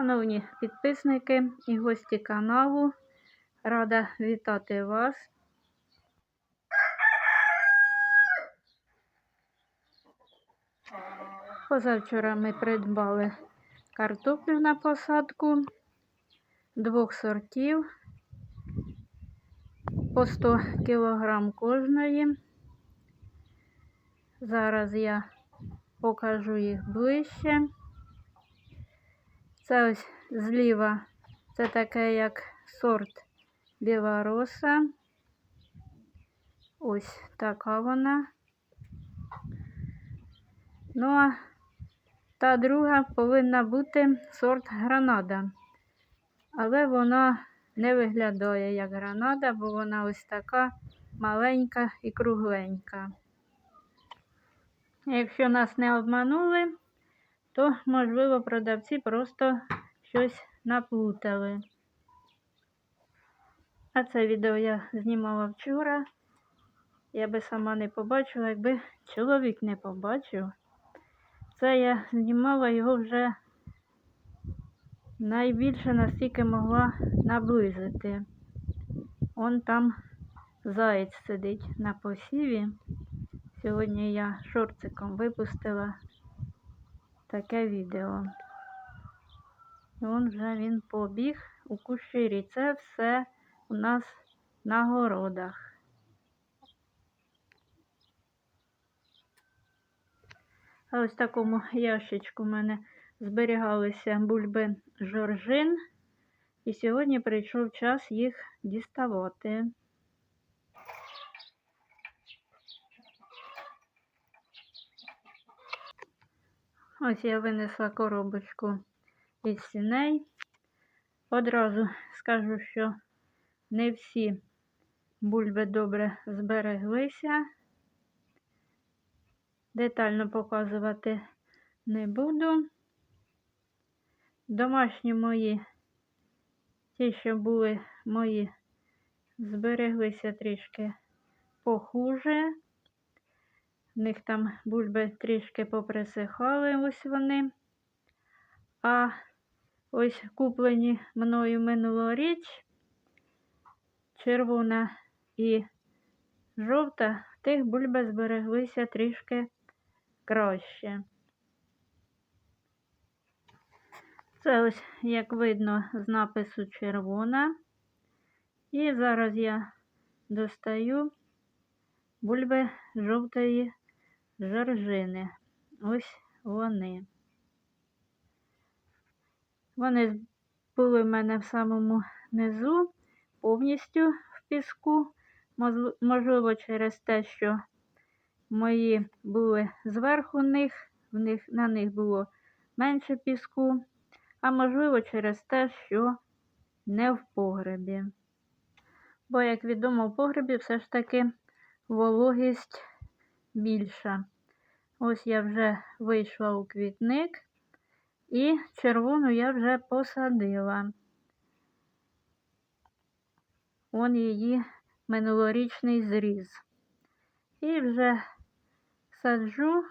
Шановні підписники і гості каналу, рада вітати вас. Позавчора ми придбали картоплю на посадку двох сортів по 100 кг кожної. Зараз я покажу їх ближче. Це ось зліва, це таке як сорт білороса. Ось така вона. Ну, а та друга повинна бути сорт гранада. Але вона не виглядає як гранада, бо вона ось така маленька і кругленька. Якщо нас не обманули, то, можливо, продавці просто щось наплутали. А це відео я знімала вчора. Я би сама не побачила, якби чоловік не побачив. Це я знімала його вже найбільше настільки могла наблизити. Он там заєць сидить на посіві. Сьогодні я шорциком випустила таке відео. Вон вже він побіг у кущирі. Це все у нас на городах. А ось в такому ящичку в мене зберігалися бульби жоржин. І сьогодні прийшов час їх діставати. Ось я винесла коробочку із сіней. Одразу скажу, що не всі бульби добре збереглися. Детально показувати не буду. Домашні мої, ті, що були мої, збереглися трішки похуже. В них там бульби трішки поприсихали, ось вони. А ось куплені мною минулоріч, червона і жовта, тих бульби збереглися трішки краще. Це ось, як видно, з напису червона. І зараз я достаю бульби жовтої жоржини. Ось вони. Вони були в мене в самому низу, повністю в піску. Можливо, через те, що мої були зверху них, в них, на них було менше піску, а можливо, через те, що не в погребі. Бо, як відомо, в погребі все ж таки вологість більша. Ось я вже вийшла у квітник і червону я вже посадила. Он її минулорічний зріз. І вже саджу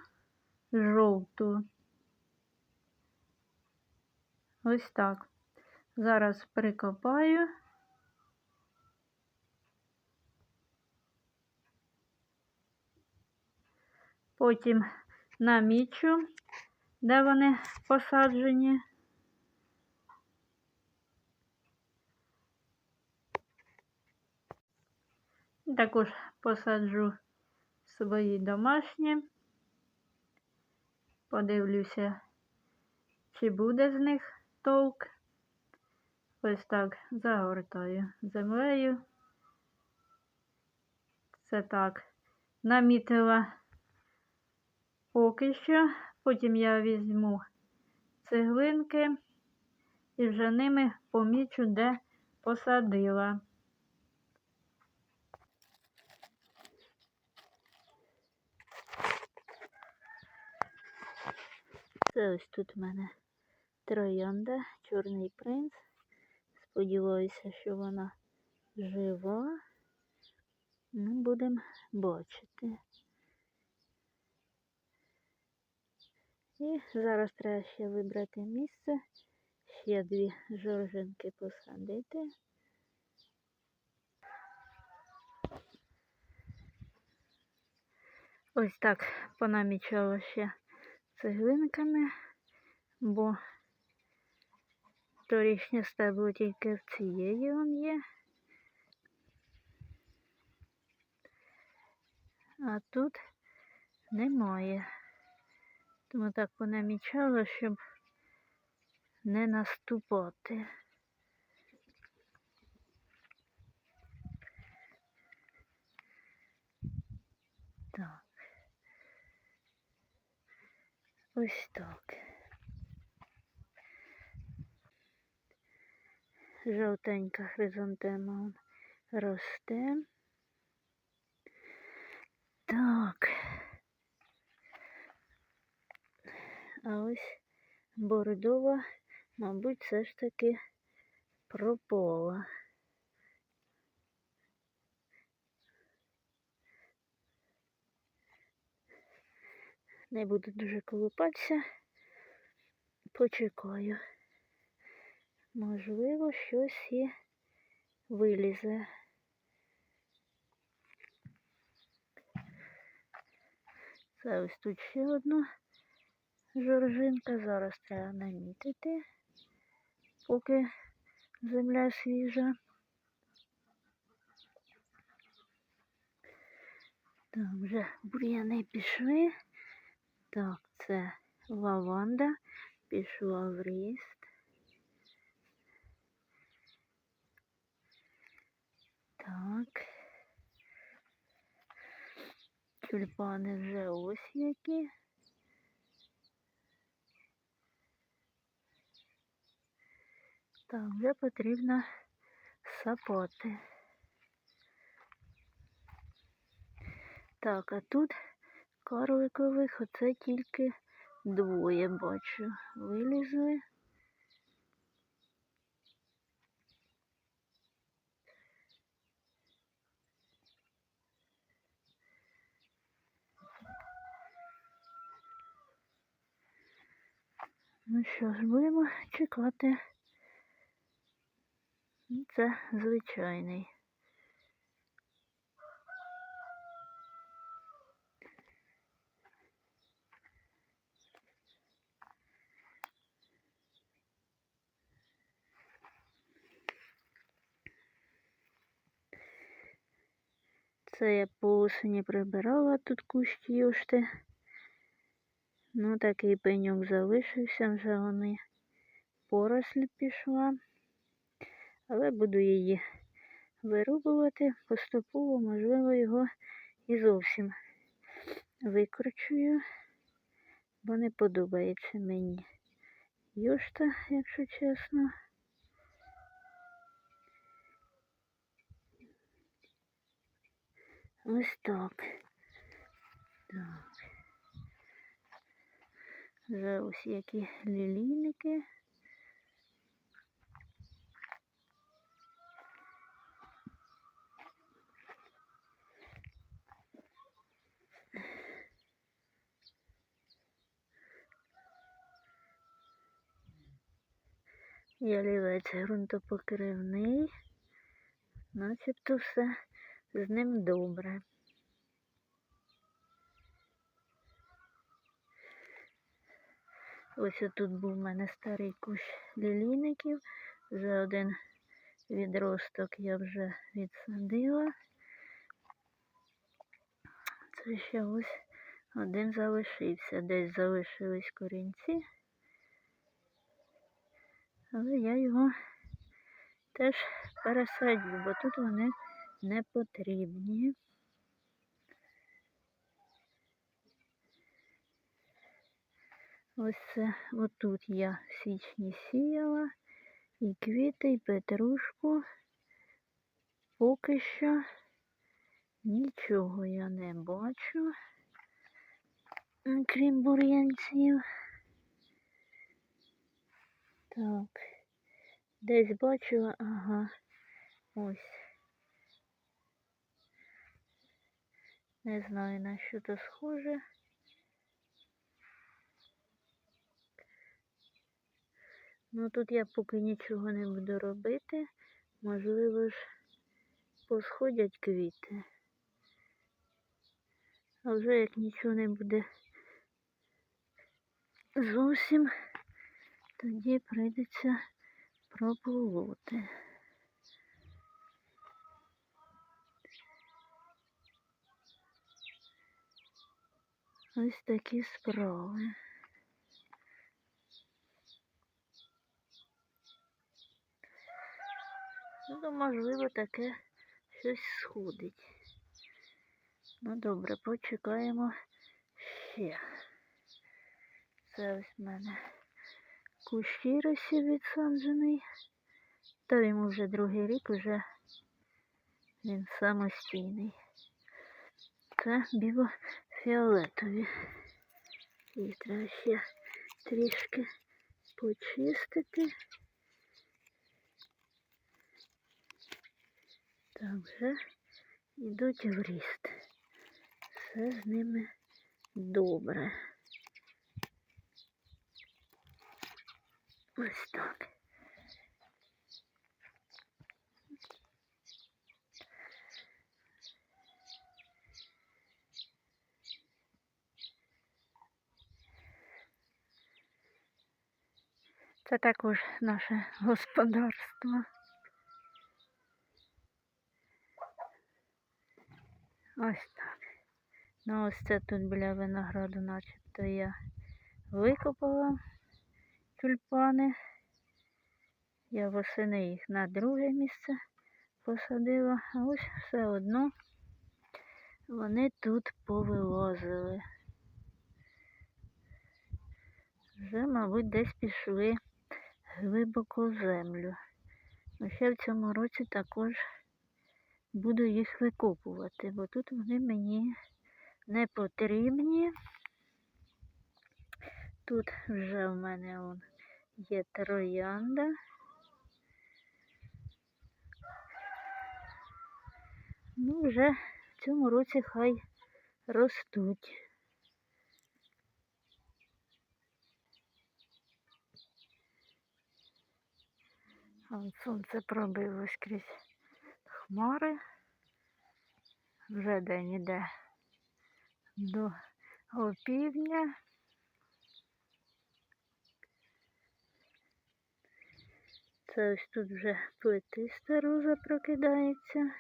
жовту. Ось так. Зараз прикопаю. Потім намічу, де вони посаджені. Також посаджу свої домашні. Подивлюся, чи буде з них толк. Ось так загортаю землею. Це так намітила поки що. Потім я візьму цеглинки і вже ними помічу, де посадила. Це ось тут в мене троянда, чорний принц. Сподіваюся, що вона жива. Ну, будемо бачити. І зараз треба ще вибрати місце, ще дві жоржинки посадити. Ось так понамічала ще цеглинками, бо торішнє стебло тільки в цієї он є. А тут немає. Тому так понамічала, щоб не наступати. Так. Ось так. Жовтенька хризантема росте. Так. А ось бордова, мабуть, все ж таки пропала. Не буду дуже колупатися. Почекаю. Можливо, щось і вилізе. Це ось тут ще одна жоржинка. Зараз треба намітити, поки земля свіжа. Там вже бур'яни пішли. Так, це лаванда пішла в ріст. Так. Тюльпани вже ось які. Так, вже потрібно сапати. Так, а тут карликових оце тільки двоє бачу. Вилізли. Ну що ж, будемо чекати. Це звичайний. Це я по осені прибирала тут кущ юшти. Ну, такий пеньок залишився, вже вони порослі пішла. Але буду її вирубувати поступово, можливо, його і зовсім викручую, бо не подобається мені юшта, якщо чесно. Ось так. Так. Вже ось які лілійники. Ялівець ґрунтопокривний, начебто все з ним добре. Ось тут був в мене старий кущ лілійників. Вже один відросток я вже відсадила. Це ще ось один залишився. Десь залишились корінці. Але я його теж пересадю, бо тут вони не потрібні. Ось це отут я в січні сіяла і квіти, і петрушку. Поки що нічого я не бачу, крім бур'янців. Так, десь бачила, ага, ось. Не знаю на що це схоже. Ну тут я поки нічого не буду робити. Можливо ж посходять квіти. А вже як нічого не буде зовсім, тоді прийдеться прополоти. Ось такі справи. Ну, можливо, таке щось сходить. Ну добре, почекаємо ще. Це ось в мене кущі розсів відсаджений. Та йому вже другий рік вже він самостійний. Це біло-фіолетові. Їх треба ще трішки почистити. Так, вже йдуть в ріст. Все з ними добре. Ось так. Це також наше господарство. Ось так. Ну ось це тут біля винограду начебто я викопала тюльпани. Я восени їх на друге місце посадила, а ось все одно вони тут повилазили. Вже, мабуть, десь пішли глибоко в землю. Ну, ще в цьому році також буду їх викопувати, бо тут вони мені не потрібні. Тут вже в мене он є троянда. Ну, вже в цьому році хай ростуть. Вон сонце пробилось крізь хмари. Вже день іде до опівдня. Ось тут вже плетиста роза прокидається.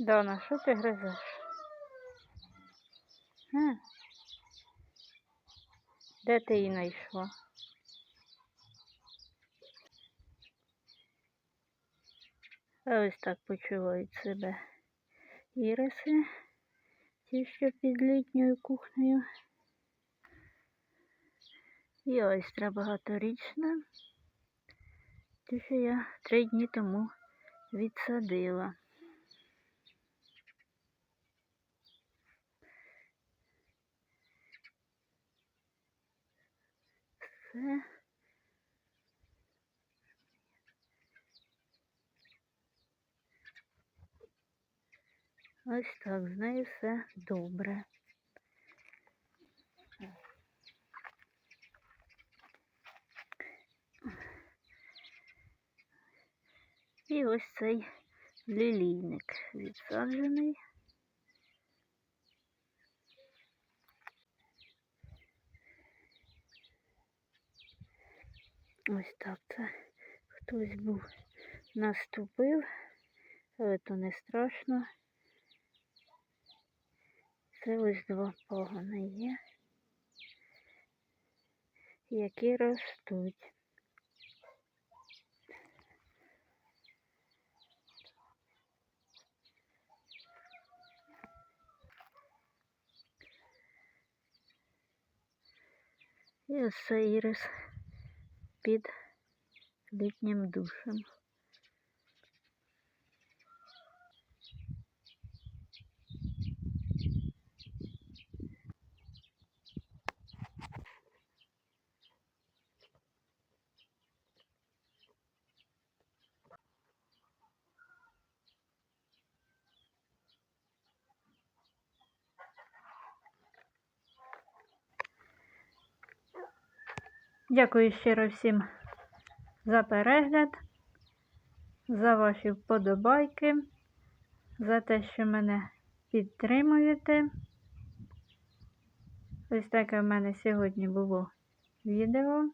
Дана, що ти гризеш? Де ти її знайшла? А ось так почувають себе іриси, ті, що під літньою кухнею. І ось треба багаторічна, ті, що я три дні тому відсадила. Все. Ось так, з нею все добре. І ось цей лілійник відсаджений. Ось так це хтось був наступив, але то не страшно. Це ось два погони є, які ростуть. І ось це під літнім душем. Дякую щиро всім за перегляд, за ваші вподобайки, за те, що мене підтримуєте. Ось таке в мене сьогодні було відео.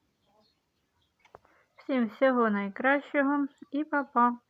Всім всього найкращого і па-па!